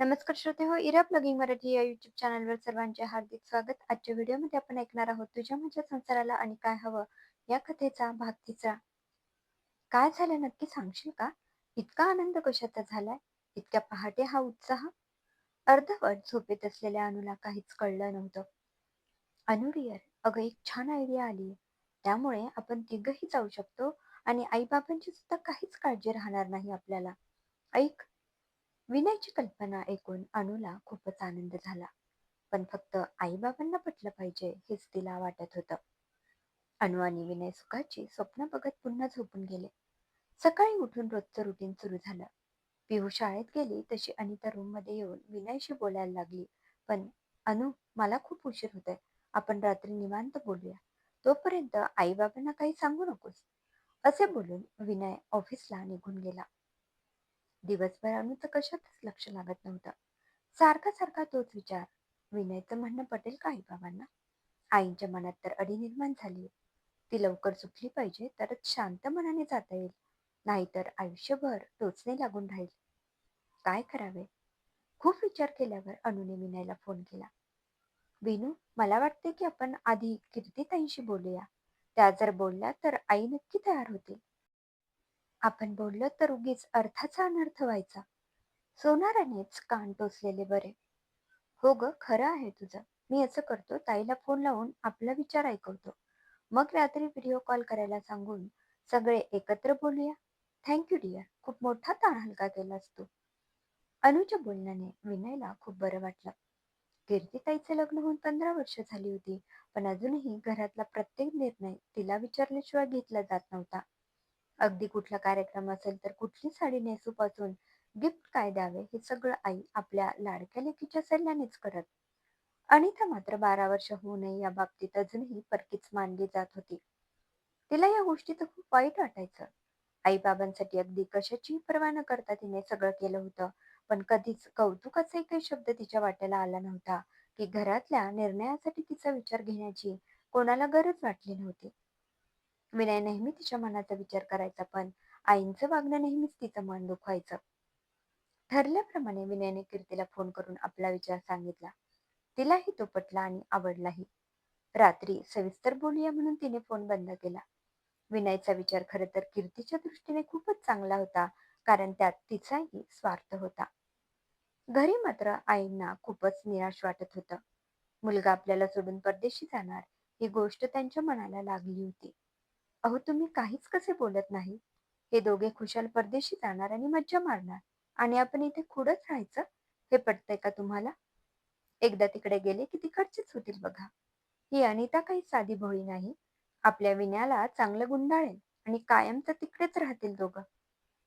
नमस्कार श्रोते हो इरा प्लगिंग मराठी या युट्यूब चॅनलवर सर्वांचे हार्दिक स्वागत. आजच्या व्हिडिओमध्ये आपण ऐकणार आहोत तुझ्या माझ्या संसाराला आणि काय हवं या कथेचा भाग तिसरा. काय झालं नक्की सांगशील का? इतका आनंद कशाचा झालाय? इतक्या पहाटे हा उत्साह? अर्धवट झोपेत असलेल्या अनुला काहीच कळलं नव्हतं. अनुरियर अगं एक छान आयडिया आली. त्यामुळे आपण तिघही जाऊ शकतो आणि आईबाबांची सुद्धा काहीच काळजी राहणार नाही आपल्याला. ऐक विनयची कल्पना ऐकून अनुला खूपच आनंद झाला. पण फक्त आईबाबांना पटलं पाहिजे हेच तिला वाटत होतं. अनु आणि विनय सुखाची स्वप्न बघत पुन्हा झोपून गेले. सकाळी उठून रोजचं रुटीन सुरू झालं. पिहू शाळेत गेली तशी अनिता रूममध्ये येऊन विनयशी बोलायला लागली. पण अनु मला खूप उशीर होतोय. आपण रात्री निवांत बोलूया. तोपर्यंत आईबाबांना काही सांगू नकोस. असे बोलून विनय ऑफिसला निघून गेला. दिवसभर अनुचं कशातच लक्ष लागत नव्हतं. सारखा सारखा तोच विचार. विनयचं म्हणणं पटेल का आईबाबांना आईच्या मनात तर अडी निर्माण झाली ती लवकर सुटली पाहिजे तरच शांत मनाने जाता येईल. नाहीतर आयुष्यभर टोचणे लागून राहील. काय करावे? खूप विचार केल्यावर अनुने विनयला फोन केला. विनू मला वाटते की आपण आधी कीर्तीताईंशी बोलूया. त्या जर बोलल्या तर आई नक्की तयार होतील. आपण बोललो तर उगीच अर्थाचा अनर्थ व्हायचा. सोनारानेच कान टोचलेले बरे. हो ग खरं आहे तुझं. मी असं करतो ताईला फोन लावून आपला विचार ऐकवतो. मग रात्री व्हिडिओ कॉल करायला सांगून सगळे एकत्र बोलूया. थँक्यू डिअर खूप मोठा ताण हलका केलास तू. अनुच्या बोलण्याने विनयला खूप बरं वाटलं. कीर्तीताईचे लग्न होऊन पंधरा वर्ष झाली होती पण अजूनही घरातला प्रत्येक निर्णय तिला विचारल्याशिवाय घेतला जात नव्हता. अगदी कुठला कार्यक्रम असेल तर कुठली साडी नेसूपासून गिफ्ट काय द्यावे हे सगळं आई आपल्या लाडक्या लेकीच्या सल्ल्यानेच करत. अनिता मात्र बारा वर्ष होऊ नये या बाबतीत अजूनही परकीच मानली जात होती. तिला या गोष्टीचं खूप वाईट वाटायचं. आई बाबांसाठी अगदी कशाची पर्वा न करता तिने सगळं केलं होतं पण कधीच कौतुकाचा काही शब्द तिच्या वाट्याला आला नव्हता की घरातल्या निर्णयासाठी तिचा विचार घेण्याची कोणाला गरज वाटली नव्हती. विनय नेहमी तिच्या मनाचा विचार करायचा पण आईंचं वागणं नेहमीच तिचं मन दुखवायचं. ठरल्याप्रमाणे विनयने कीर्तीला फोन करून आपला विचार सांगितला. तिलाही तो पटला आणि आवडलाही. रात्री सविस्तर बोलूया म्हणून तिने फोन बंद केला. विनयचा विचार खर तर कीर्तीच्या दृष्टीने खूपच चांगला होता कारण त्यात तिचाही स्वार्थ होता. घरी मात्र आईंना खूपच निराश वाटत होतं. मुलगा आपल्याला सोडून परदेशी जाणार ही गोष्ट त्यांच्या मनाला लागली होती. अहो तुम्ही काहीच कसे बोलत नाही? हे दोघे खुशाल परदेशी जाणार आणि मज्जा मारणार. आणि आपण इथे खुडच राहायचं? हे पटतंय का तुम्हाला? एकदा तिकडे गेले की तिकडचेच होतील बघा. ही अनिता काही साधी भोळी नाही. आपल्या विण्याला चांगलं गुंडाळेल आणि कायम तर तिकडेच राहतील दोघं.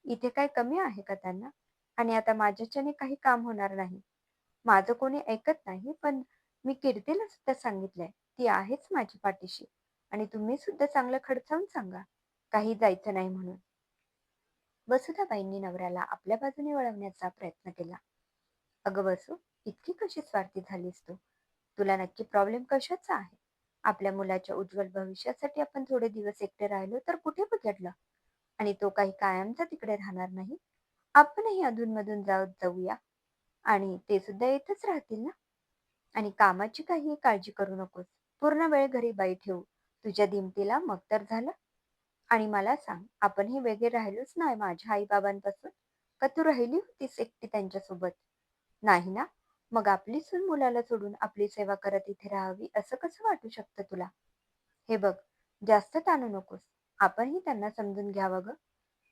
इथे काय कमी आहे का त्यांना? आणि आता माझ्याच्याने काही काम होणार नाही. माझं कोणी ऐकत नाही पण मी कीर्तीला सुद्धा सांगितलंय. ती आहेच माझी पाठीशी. आणि तुम्ही सुद्धा चांगलं खडसावून सांगा. काही जायचं नाही म्हणून. वसुधाबाईंनी नवऱ्याला आपल्या बाजूने वळवण्याचा प्रयत्न केला. अगं वसू इतकी कशी स्वार्थी झालीस तू? तुला नक्की प्रॉब्लेम कशाचा आहे? आपल्या मुलाच्या उज्ज्वल भविष्यासाठी आपण थोडे दिवस एकटे राहिलो तर कुठे बिघडलं? आणि तो काही कायमचा तिकडे राहणार नाही? आपणही अधूनमधून जात जाऊया. आणि ते सुद्धा येतच राहतील ना? आणि कामाची काही काळजी करू नकोस. पूर्ण वेळ घरी बाई ठेवू. तुझ्या दिमतीला मग तर झालं. आणि मला सांग आपण हे वेगळे राहिलोच नाही माझ्या आई बाबांपासून का तू राहिली होतीस एकटी त्यांच्यासोबत? नाही ना? मग आपली सून मुलाला सोडून आपली सेवा करत इथे राहावी असं कसं वाटू शकतं तुला? हे बघ जास्त ताणू नकोस. आपणही त्यांना समजून घ्यावं ग.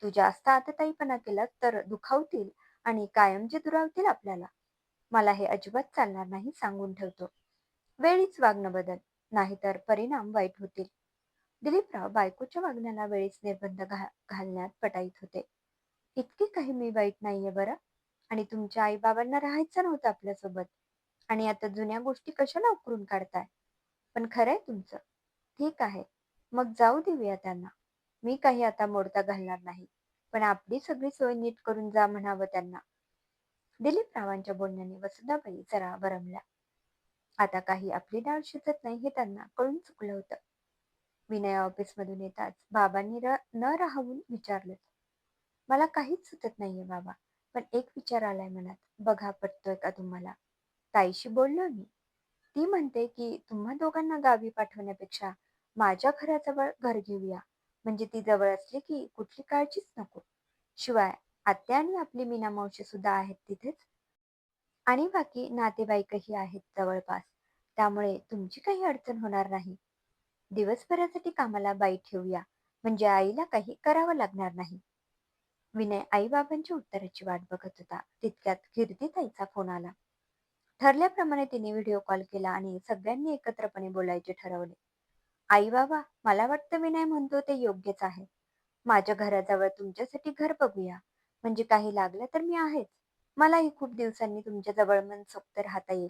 तू जास्त आतताईपणा केलास तर दुखावतील आणि कायम जे दुरावतील आपल्याला. मला हे अजिबात चालणार नाही सांगून ठेवतो. वेळीच वागणं बदल. नाहीतर परिणाम वाईट होतील. दिलीपराव बायकोच्या वागण्याला वेळीच निर्बंध घा घालण्यात पटाईत होते. इतकी काही मी वाईट नाहीये बरं. आणि तुमच्या आई बाबांना राहायचं नव्हतं आपल्यासोबत. आणि आता जुन्या गोष्टी कशाला उकरून काढताय? पण खरंय तुमचं. ठीक आहे. मग जाऊ देऊया त्यांना. मी काही आता मोडता घालणार नाही. पण आपली सगळी सोय नीट करून जा म्हणावं त्यांना. दिलीपरावांच्या बोलण्याने वसुधाबाई जरा बरमल्या आता काही आपली डाळ शिजत नाही हे त्यांना कळून चुकलं होतं. विनय ऑफिसमधून येताच बाबांनी र न राहून विचारलं. मला काहीच सुचत नाहीये बाबा पण एक विचार आलाय मनात. बघा पटतोय का तुम्हाला? ताईशी बोललो मी. ती म्हणते की तुम्हा दोघांना गावी पाठवण्यापेक्षा माझ्या घराजवळ घर घेऊया. म्हणजे ती जवळ असली की कुठली काळजीच नको. शिवाय आत्या आणि आपली मीना मावशी सुद्धा आहेत तिथेच. आणि बाकी नातेवाईकही आहेत जवळपास. त्यामुळे तुमची काही अडचण होणार नाही. दिवसभरासाठी कामाला बाई ठेवूया. म्हणजे आईला काही करावं लागणार नाही. विनय आई बाबांच्या उत्तराची वाट बघत होता. तितक्यात कीर्तीताईचा फोन आला. ठरल्याप्रमाणे तिने व्हिडिओ कॉल केला आणि सगळ्यांनी एकत्रपणे बोलायचे ठरवले. आई बाबा मला वाटतं विनय म्हणतो ते योग्यच आहे. माझ्या घराजवळ तुमच्यासाठी घर बघूया. म्हणजे काही लागलं तर मी आहेच. मलाही खूप दिवसांनी तुमच्या जवळ मनसोक्त राहता येईल.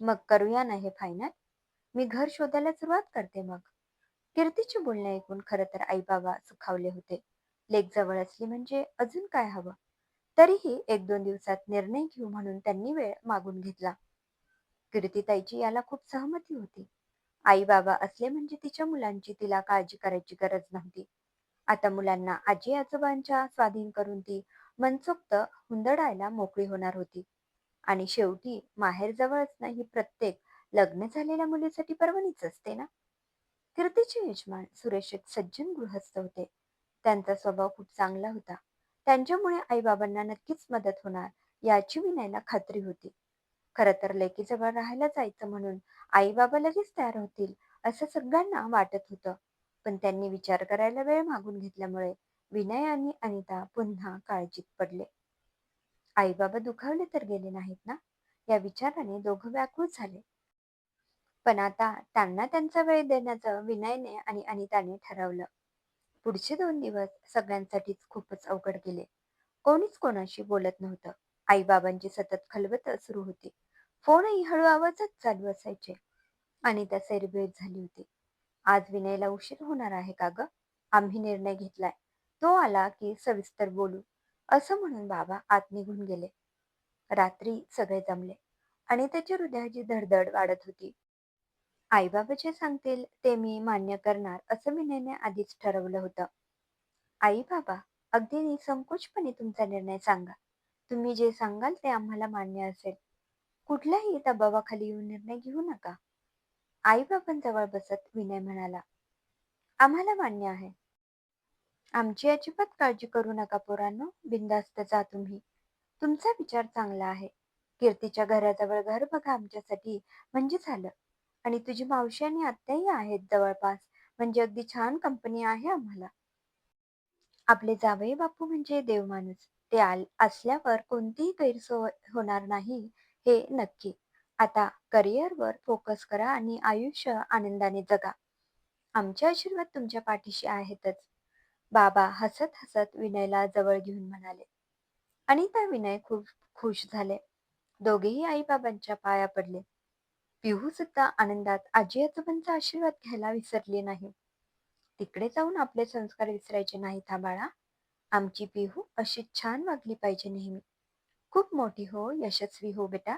मग करूया ना हे फायनल मी घर शोधायला सुरुवात करते मग. कीर्तीचे बोलणे ऐकून खरं तर आई बाबा सुखावले होते. लेक जवळ असली म्हणजे अजून काय हवं? तरीही एक दोन दिवसात निर्णय घेऊ म्हणून त्यांनी वेळ मागून घेतला. कीर्तीताईची याला खूप सहमती होती. आई बाबा असले म्हणजे तिच्या मुलांची तिला काळजी करायची गरज नव्हती. आता मुलांना आजी आजोबांच्या स्वाधीन करून ती मनसोक्त हुंदडायला मोकळी होणार होती. आणि शेवटी माहेर जवळच नाही प्रत्येक लग्न झालेल्या मुलीसाठी पर्वणीच असते ना? कीर्तीचे यजमान सुरेश एक सज्जन गृहस्थ होते. त्यांचा स्वभाव खूप चांगला होता. त्यांच्यामुळे आईबाबांना नक्कीच मदत होणार याची विनयला खात्री होती. खर तर लेकीजवळ राहायला जायचं म्हणून आई बाबा लगेच तयार होतील असं सगळ्यांना वाटत होतं. पण त्यांनी विचार करायला वेळ मागून घेतल्यामुळे विनय आणि अनिता पुन्हा काळजीत पडले. आई बाबा दुखावले तर गेले नाहीत ना? या विचाराने दोघं व्याकुळ झाले. पण आता त्यांना त्यांचा वेळ देण्याचं विनयने आणि अनिताने ठरवलं. पुढचे दोन दिवस सगळ्यांसाठीच खूपच अवघड गेले. कोणीच कोणाशी बोलत नव्हतं. आईबाबांची सतत खलबत सुरू होती. फोनही हळू आवाजच चालू असायचे. अनिता सैरभेट झाली होती. आज विनयला उशीर होणार आहे का ग? आम्ही निर्णय घेतलाय. तो आला की सविस्तर बोलू. असं म्हणून बाबा आत निघून गेले. रात्री सगळे जमले आणि त्याच्या हृदयाची धडधड वाढत होती. आईबाबा जे सांगतील ते मी मान्य करणार असं विनयने आधीच ठरवलं होतं. आई बाबा अगदी निसंकोचपणे तुमचा निर्णय सांगा. तुम्ही जे सांगाल ते आम्हाला मान्य असेल. कुठल्याही दबावाखाली येऊन निर्णय घेऊ नका. आई बाबांजवळ बसत विनय म्हणाला आम्हाला मान्य आहे. आमची अजिबात काळजी करू नका पोरांनो बिंदास्त जा तुम्ही. तुमचा विचार चांगला आहे. कीर्तीच्या घराजवळ घर बघा आमच्यासाठी म्हणजे झालं. आणि तुझी मावशी आणि आत्याही आहेत जवळपास म्हणजे अगदी छान कंपनी आहे आम्हाला. आपले जावई बापू म्हणजे देव माणूस. ते आल असल्यावर कोणतीही गैरसोय होणार नाही हे नक्की. आता करिअरवर फोकस करा आणि आयुष्य आनंदाने जगा. आमचे आशीर्वाद तुमच्या पाठीशी आहेतच. बाबा हसत हसत विनयला जवळ घेऊन म्हणाले. अनिता विनय खूप खुश झाले. दोघेही आई बाबांच्या पाया पडले. पिहू सुद्धा आनंदात आजी आजोबांचा आशीर्वाद घ्यायला विसरली नाही. तिकडे जाऊन आपले संस्कार विसरायचे नाहीत हा बाळा. आमची पिहू अशी छान वागली पाहिजे नेहमी. खूप मोठी हो यशस्वी हो बेटा.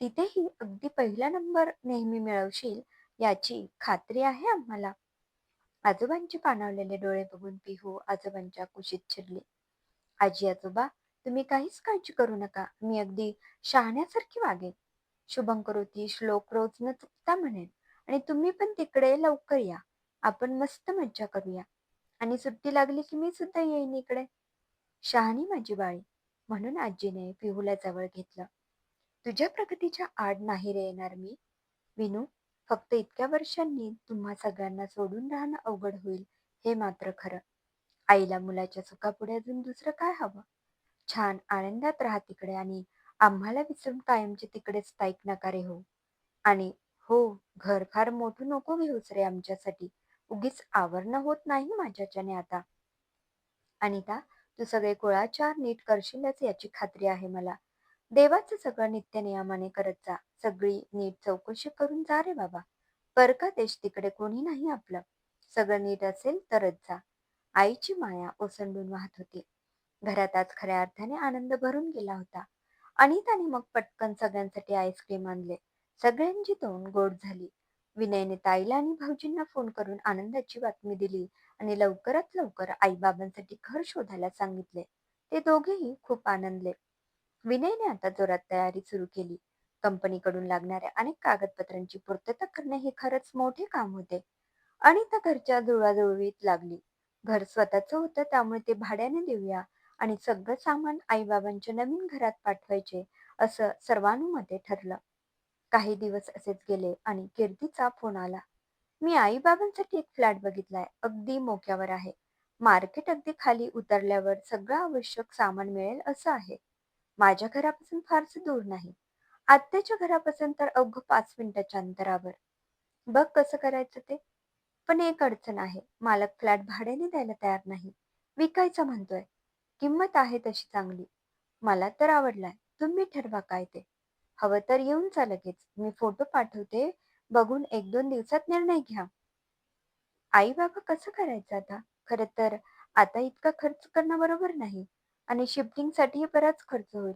तिथेही अगदी पहिला नंबर नेहमी मिळवशील याची खात्री आहे आम्हाला. आजोबांचे पाणावलेले डोळे बघून पिहू आजोबांच्या कुशीत शिरले आजी आजोबा तुम्ही काहीच काळजी करू नका. मी अगदी शहाण्यासारखी वागेन. शुभंकर करोती श्लोक रोज न चुकता म्हणेन. आणि तुम्ही पण तिकडे लवकर या. आपण मस्त मज्जा करूया. आणि सुट्टी लागली की मी सुद्धा येईन इकडे. शहाणी माझी बाळी. म्हणून आजीने पिहूला जवळ घेतलं. तुझ्या प्रगतीच्या आड नाही रे येणार मी. विनू फक्त इतक्या वर्षांनी तुम्हा सगळ्यांना सोडून राहणं अवघड होईल हे मात्र खरं. आईला मुलाच्या सुखापुढे अजून दुसरं काय हवं? छान आनंदात राहा तिकडे आणि आम्हाला विसरून कायमचे तिकडेच स्थायिक नकारे हो आणि हो घर फार मोठं नको घेऊच रे आमच्यासाठी. उगीच आवरणं होत नाही माझ्याच्याने आता. अनिता तू सगळे कुळाचार नीट करशीलच याची खात्री आहे मला. देवाचं सगळं नित्य नियमाने करत जा. सगळी नीट चौकशी करून जा रे बाबा. परका देश तिकडे कोणी नाही आपलं. सगळं नीट असेल तरच जा. आईची माया ओसंडून वाहत होती. घरात आज खऱ्या अर्थाने आनंद भरून गेला होता. अनिताने मग पटकन सगळ्यांसाठी आईस्क्रीम आणले. सगळ्यांची तोंड गोड झाली. विनयने ताईला आणि भाऊजींना फोन करून आनंदाची बातमी दिली आणि लवकरात लवकर आई बाबांसाठी घर शोधायला सांगितले. ते दोघेही खूप आनंदले. विनयने आता जोरात तयारी सुरू केली. कंपनीकडून लागणाऱ्या अनेक कागदपत्रांची पूर्तता करणे हे खरंच मोठे काम होते. अनिता घरच्या जुळवाजुळवीत लागली. घर स्वतःच होतं त्यामुळे ते भाड्याने देऊया आणि सगळं सामान आईबाबांच्या नवीन घरात पाठवायचे असं सर्वानुमते ठरलं. काही दिवस असेच गेले आणि कीर्तीचा फोन आला. मी आईबाबांसाठी एक फ्लॅट बघितलाय. अगदी मोक्यावर आहे. मार्केट अगदी खाली उतरल्यावर सगळं आवश्यक सामान मिळेल असं आहे. माझ्या घरापासून फारसे दूर नाही. आत्याच्या घरापासून तर अवघ पाच मिनिटाच्या अंतरावर. बघ कसं करायचं ते. पण एक अडचण आहे. मालक फ्लॅट भाड्याने द्यायला तयार नाही. विकायचा म्हणतोय. किंमत आहे तशी चांगली. मला तर आवडलाय. तुम्ही ठरवा काय ते. हवं तर येऊन जा लगेच. मी फोटो पाठवते. बघून एक दोन दिवसात निर्णय घ्या. आई बाबा कसं करायचं आता? खरं तर आता इतका खर्च करणं बरोबर नाही. आणि शिफ्टिंगसाठीही बराच खर्च होईल.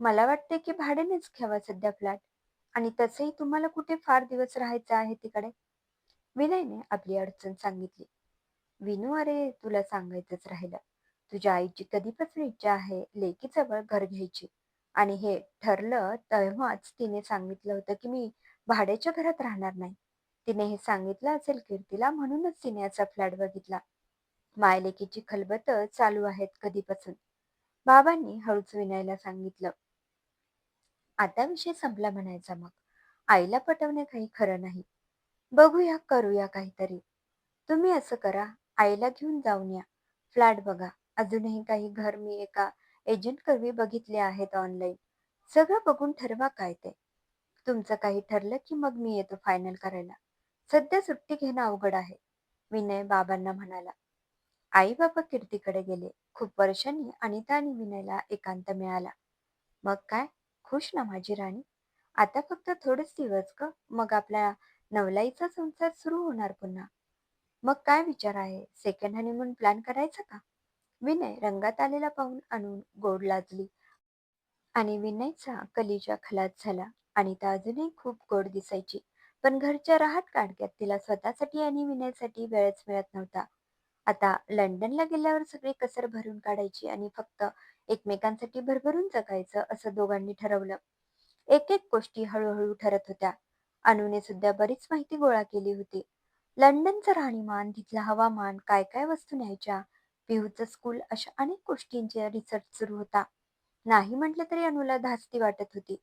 मला वाटते की भाड्यानेच घ्यावा सध्या फ्लॅट. आणि तसंही तुम्हाला कुठे फार दिवस राहायचं आहे तिकडे? विनयने आपली अडचण सांगितली. विनू अरे तुला सांगायचंच राहिलं. तुझ्या आईची कधीपासून इच्छा आहे लेकीजवळ घर घ्यायची. आणि हे ठरलं तेव्हाच तिने सांगितलं होतं की मी भाड्याच्या घरात राहणार नाही. तिने हे सांगितलं असेल कीर्तीला म्हणूनच तिने असा फ्लॅट बघितला. मायलेकीची खलबत चालू आहेत कधीपासून. बाबांनी हळूच विनयला सांगितलं. आता विषय संपला म्हणायचा मग. आईला पटवणे काही खरं नाही. बघूया करूया काहीतरी. तुम्ही असं करा आईला घेऊन जाऊन या. फ्लॅट बघा. अजूनही काही घर मी एका एजंट कवी बघितले आहेत ऑनलाईन. सगळं बघून ठरवा काय ते. तुमचं काही ठरलं की मग मी येतो फायनल करायला. सध्या सुट्टी घेणं अवघड आहे. विनय बाबांना म्हणाला. आई बाबा कीर्तीकडे गेले. खूप वर्षांनी अनिता आणि विनयला एकांत मिळाला. मग काय? खुश ना माझी राणी? आता फक्त थोडेच दिवस ग? मग आपल्या नवलाईचा संसार सुरू होणार पुन्हा? मग काय विचार आहे? सेकंड हनीमून प्लॅन करायचा का? विनय रंगात आलेला पाहून आणून गोड लाजली आणि विनयचा कलीच्या खलात झाला. आणि ता अजूनही खूप गोड दिसायची पण घरच्या राहत काढक्यात तिला स्वतःसाठी आणि विनयसाठी वेळच मिळत नव्हता. आता लंडनला गेल्यावर सगळी कसर भरून काढायची आणि फक्त एकमेकांसाठी भरभरून जगायचं असं दोघांनी ठरवलं. एक एक गोष्टी हळूहळू ठरत होत्या. अनुने सुद्धा बरीच माहिती गोळा केली होती. लंडनचं राहणीमान तिथलं हवामान काय काय वस्तू न्यायच्या पिहूचं स्कूल अशा अनेक गोष्टींचे रिसर्च सुरू होता. नाही म्हटलं तरी अनुला धास्ती वाटत होती.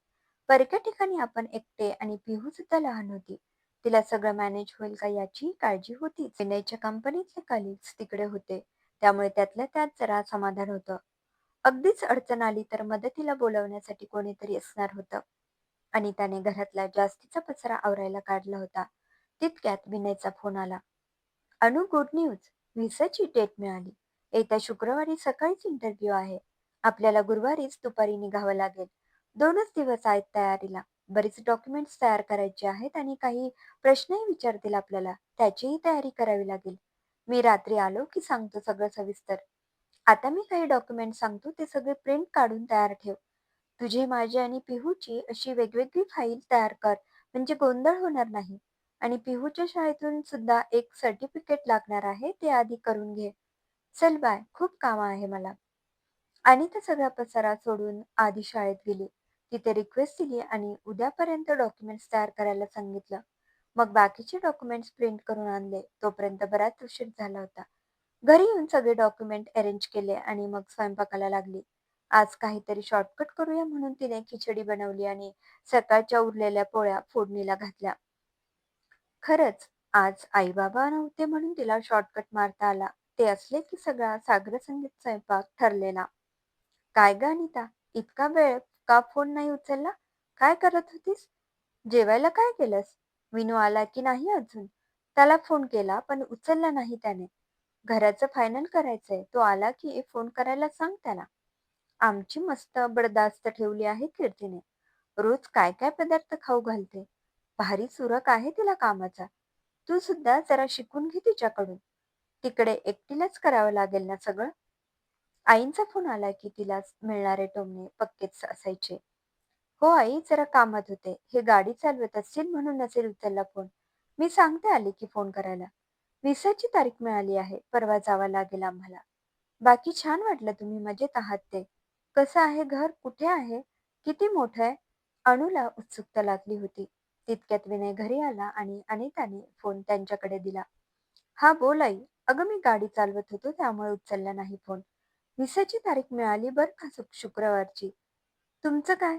परक्या ठिकाणी आपण एकटे आणि पिहू सुद्धा लहान होती. तिला सगळं मॅनेज होईल का याची काळजी होती विनयच्या कंपनीतले कलिग्स तिकडे होते. त्यामुळे त्यातल्या त्यात जरा समाधान होतं. अगदीच अडचण आली तर मदतीला बोलवण्यासाठी कोणीतरी असणार होतं. अनिताने घरातला जास्तीचा पसरा आवरायला काढला होता. तितक्यात विनयचा फोन आला. अनु गुड न्यूज व्हिसाची डेट मिळाली. येत्या शुक्रवारी सकाळीच इंटरव्ह्यू आहे. आपल्याला गुरुवारीच दुपारी निघावं लागेल. दोनच दिवस आहेत तयारीला. बरेच डॉक्युमेंट्स तयार करायचे आहेत आणि काही प्रश्नही विचारतील आपल्याला. त्याचीही तयारी करावी लागेल. मी रात्री आलो की सांगतो सगळं सविस्तर. आता मी काही डॉक्युमेंट सांगतो ते सगळे प्रिंट काढून तयार ठेव. तुझे माझे आणि पिहूची अशी वेगवेगळी फाईल तयार कर. म्हणजे गोंधळ होणार नाही. आणि पिहूच्या शाळेतून सुद्धा एक सर्टिफिकेट लागणार आहे ते आधी करून घे. चल बाय खूप काम आहे मला. आणि त्या सगळा पसारा सोडून आधी शाळेत गेली. तिथे रिक्वेस्ट दिली आणि उद्यापर्यंत डॉक्युमेंट्स तयार करायला सांगितलं. मग बाकीचे डॉक्युमेंट्स प्रिंट करून आणले. तोपर्यंत बराच उशीर झाला होता. घरी येऊन सगळे डॉक्युमेंट अरेंज केले आणि मग स्वयंपाकाला लागली. आज काहीतरी शॉर्टकट करूया म्हणून तिने खिचडी बनवली आणि सकाळच्या उरलेल्या पोळ्या फोडणीला घातल्या. खरंच आज आई बाबा नव्हते म्हणून तिला शॉर्टकट मारता आला. ते असले की सगळा सागर संगीत स्वयंपाक ठरलेला. काय ग अनिता? इतका वेळ का फोन नाही उचलला? काय करत होतीस? जेवायला काय केलंस? विनू आला की नाही अजून? त्याला फोन केला पण उचलला नाही त्याने. घराचं फायनल करायचंय. तो आला की फोन करायला सांग त्याला. आमची मस्त बडदास्त ठेवली आहे कीर्तीने. रोज काय काय पदार्थ खाऊ घालते? भारी सुरक आहे तिला कामाचा. तू सुद्धा जरा शिकून घे तिच्याकडून. तिकडे एकटीलाच करावं लागेल ना सगळं? आईंचा फोन आला की तिला मिळणारे टोमणे पक्केच असायचे. हो आई जरा कामात होते. हे गाडी चालवत असतील म्हणून नसेल उचलला फोन. मी सांगते आली की फोन करायला. विसाची तारीख मिळाली आहे. परवा जावं लागेल आम्हाला. बाकी छान वाटलं तुम्ही मजेत आहात ते. कसं आहे घर? कुठे आहे? किती मोठं आहे? अणूला उत्सुकता लागली होती. तितक्यात विनय घरी आला आणि अनिताने फोन त्यांच्याकडे दिला. हा बोल आई. अगं मी गाडी चालवत होतो त्यामुळे उचलला नाही फोन. विसाची तारीख मिळाली बर का शुक्रवारची? तुमचं काय?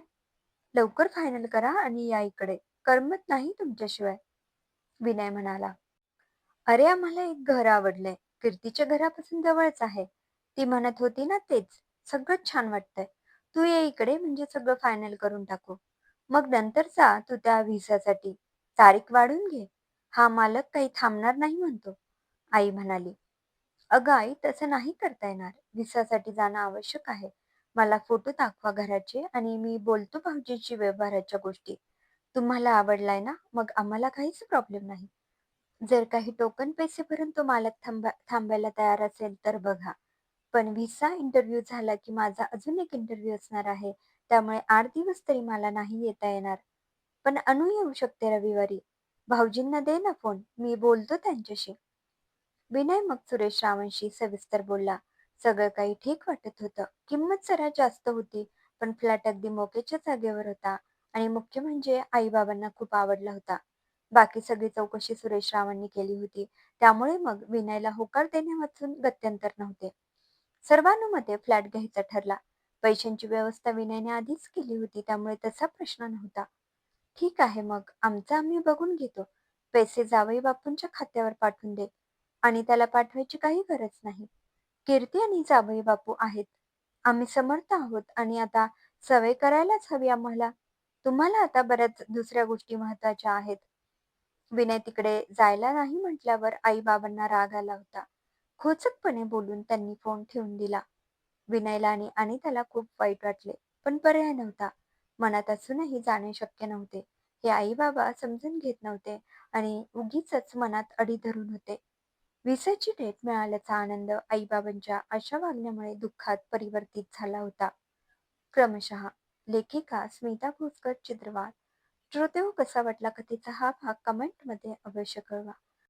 लवकर फायनल करा आणि या इकडे. करमत नाही तुमच्याशिवाय. विनय म्हणाला. अरे आम्हाला एक घर आवडलंय. कीर्तीच्या घरापासून जवळच आहे. ती म्हणत होती ना तेच. सगळं छान वाटतंय. तू ये इकडे म्हणजे सगळं फायनल करून टाकू. मग नंतर जा तू त्या व्हिसासाठी तारीख वाढून घे. हा मालक काही थांबणार नाही म्हणतो. आई म्हणाली. अगं आई तसं नाही करता येणार. व्हिसासाठी जाणं आवश्यक आहे. मला फोटो दाखवा घराचे आणि मी बोलतो भाऊजीची व्यवहाराच्या गोष्टी. तुम्हाला आवडलाय ना? मग आम्हाला काहीच प्रॉब्लेम नाही. जर काही टोकन पैसे भरून तो मालक थांबा थांबायला तयार असेल तर बघा. पण व्हिसा इंटरव्ह्यू झाला की माझा अजून एक इंटरव्ह्यू असणार आहे. त्यामुळे आठ दिवस तरी मला नाही येता येणार. पण अनु येऊ शकते रविवारी. भाऊजींना दे ना फोन मी बोलतो त्यांच्याशी. विनय मग सुरेश रावणशी सविस्तर बोलला. सगळं काही ठीक वाटत होतं. किंमत जरा जास्त होती पण फ्लॅट अगदी मोक्याच्या जागेवर होता आणि मुख्य म्हणजे आईबाबांना खूप आवडला होता. बाकी सगळी चौकशी सुरेश रावांनी केली होती. त्यामुळे मग विनयला होकार देण्यावाचून गत्यंतर नव्हते. सर्वानुमते फ्लॅट घ्यायचा ठरला. पैशांची व्यवस्था विनयने आधीच केली होती त्यामुळे तसा प्रश्न नव्हता. ठीक आहे मग आमचं आम्ही बघून घेतो. पैसे जावई बापूंच्या खात्यावर पाठवून दे. आणि त्याला पाठवायची काही गरज नाही. कीर्ती आणि जावई बापू आहेत. आम्ही समर्थ आहोत आणि आता सवय करायलाच हवी आम्हाला. तुम्हाला आता बऱ्याच दुसऱ्या गोष्टी महत्त्वाच्या आहेत. विनय तिकडे जायला नाही म्हटल्यावर आई बाबांना राग आला होता. खोचकपणे बोलून त्यांनी फोन ठेवून दिला. विनयला आणि आणि त्याला खूप वाईट वाटले पण पर्याय नव्हता. मनात असूनही जाणे शक्य नव्हते. हे आई बाबा समजून घेत नव्हते आणि उगीच मनात अडी धरून होते. विसाची डेट मिळाल्याचा आनंद आईबाबांच्या अशा वागण्यामुळे दुःखात परिवर्तित झाला होता. क्रमशः लेखिका स्मिता भोसकर चित्रवाद श्रोते कसा वाटला कथेचा हा भाग कमेंटमध्ये अवश्य कळवा.